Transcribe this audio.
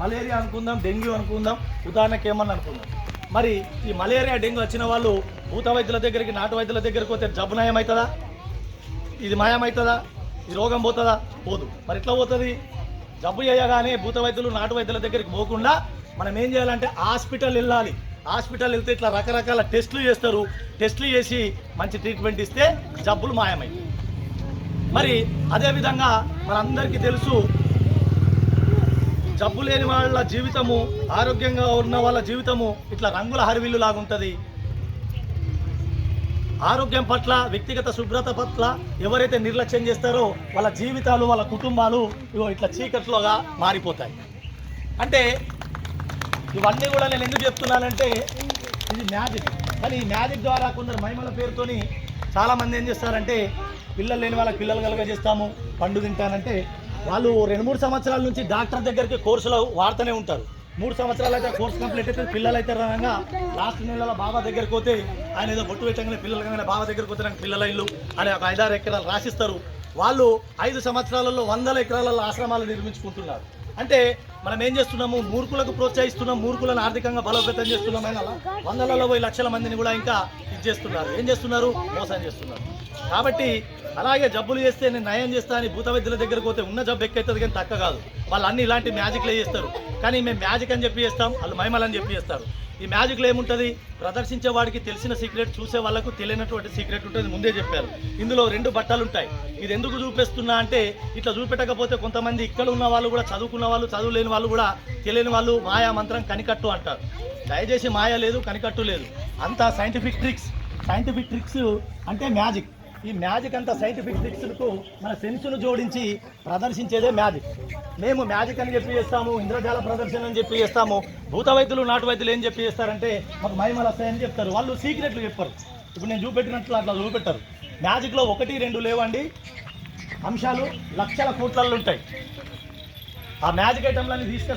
Malaria అనుకుందాం dengue అనుకుందాం ఉదాహరణకి ఏమన్నా అనుకుందాం. మరి ఈ మలేరియా డెంగ్యూ వచ్చిన వాళ్ళు భూత వైద్యుల దగ్గరికి నాటు వైద్యుల దగ్గరికి పోతే జబ్బు నయమవుతుందా ఇది మాయమవుతుందా ఈ రోగం పోతుందా? పోదు. మరి ఎట్లా పోతుంది? జబ్బు చేయగానే భూత వైద్యులు నాటు వైద్యుల దగ్గరికి పోకుండా మనం ఏం చేయాలంటే హాస్పిటల్ వెళ్ళాలి. హాస్పిటల్ వెళ్తే ఇట్లా రకరకాల టెస్టులు చేస్తారు. టెస్టులు చేసి మంచి ట్రీట్మెంట్ ఇస్తే జబ్బులు మాయమై మరి అదేవిధంగా మనందరికీ తెలుసు జబ్బు లేని వాళ్ళ జీవితము ఆరోగ్యంగా ఉన్న వాళ్ళ జీవితము ఇట్లా రంగుల హరివిల్లు లాగా ఉంటుంది ఆరోగ్యం పట్ల వ్యక్తిగత శుభ్రత పట్ల ఎవరైతే నిర్లక్ష్యం చేస్తారో వాళ్ళ జీవితాలు వాళ్ళ కుటుంబాలు ఇట్లా చీకట్లోగా మారిపోతాయి. అంటే ఇవన్నీ కూడా నేను ఎందుకు చెప్తున్నానంటే ఇది మ్యాజిక్. కానీ ఈ మ్యాజిక్ ద్వారా కొందరు మహిమల పేరుతోని చాలామంది ఏం చేస్తారంటే పిల్లలు లేని వాళ్ళకి పిల్లలు కలగ చేస్తాము పండు తింటానంటే వాళ్ళు రెండు మూడు సంవత్సరాల నుంచి డాక్టర్ దగ్గరికి కోర్సులో వాడుతూనే ఉంటారు. మూడు సంవత్సరాలు అయితే కోర్స్ కంప్లీట్ అయితే పిల్లలు అయితే రంగా లాస్ట్ నెలలో బాబా దగ్గరికి పోతే ఆయన ఏదో బొట్టు పెట్టగానే పిల్లలు కానీ బాబా దగ్గరికి పోతే నాకు పిల్లల ఇల్లు అని ఒక ఐదారు ఎకరాలు రాసిస్తారు. వాళ్ళు ఐదు సంవత్సరాలలో వందల ఎకరాలలో ఆశ్రమాలు నిర్మించుకుంటున్నారు. అంటే మనం ఏం చేస్తున్నాము? మూర్ఖులకు ప్రోత్సహిస్తున్నాం మూర్ఖులను ఆర్థికంగా బలోపేతం చేస్తున్నాం. అయినా వందలలో పోయి లక్షల మందిని కూడా ఇంకా చేస్తున్నారు? ఏం చేస్తున్నారు? మోసం చేస్తున్నారు. కాబట్టి అలాగే జబ్బులు చేస్తే నేను నయం చేస్తా అని భూత వైద్యుల దగ్గరకు పోతే ఉన్న జబ్బు ఎక్కుతుంది కానీ తక్క కాదు. వాళ్ళు అన్ని ఇలాంటి మ్యాజిక్లే చేస్తారు. కానీ మేము మ్యాజిక్ అని చెప్పి చేస్తాం వాళ్ళు మైమలని చెప్పి చేస్తారు. ఈ మ్యాజిక్లో ఏముంటుంది? ప్రదర్శించే వాడికి తెలిసిన సీక్రెట్ చూసే వాళ్ళకు తెలియనటువంటి సీక్రెట్ ఉంటుంది ముందే చెప్పారు. ఇందులో రెండు బట్టలు ఉంటాయి. ఇది ఎందుకు చూపిస్తున్నా అంటే ఇట్లా చూపెట్టకపోతే కొంతమంది ఇక్కడ ఉన్న వాళ్ళు కూడా చదువుకున్న వాళ్ళు చదువు లేని వాళ్ళు కూడా తెలియని వాళ్ళు మాయా మంత్రం కనికట్టు అంటారు. దయచేసి మాయ లేదు కనికట్టు లేదు. అంతా సైంటిఫిక్ ట్రిక్స్ సైంటిఫిక్ ట్రిక్స్ అంటే మ్యాజిక్ ఈ మ్యాజిక్ అంతా సైంటిఫిక్ ట్రిక్స్కు మన సెన్సును జోడించి ప్రదర్శించేదే మ్యాజిక్ మేము మ్యాజిక్ అని చెప్పి చేస్తాము ఇంద్రజాల ప్రదర్శన అని చెప్పి చేస్తాము భూత వైద్యులు నాటు వైద్యులు ఏం చెప్పి చేస్తారంటే మాకు మహిమలు వస్తాయని చెప్తారు. వాళ్ళు సీక్రెట్లు చెప్పారు. ఇప్పుడు నేను చూపెట్టినట్లు అట్లా చూపెట్టారు. మ్యాజిక్లో ఒకటి రెండు లేవండి. అంశాలు లక్షల కోట్లలో ఉంటాయి. ఆ మ్యాజిక్ ఐటమ్లన్నీ తీసుకొస్తారు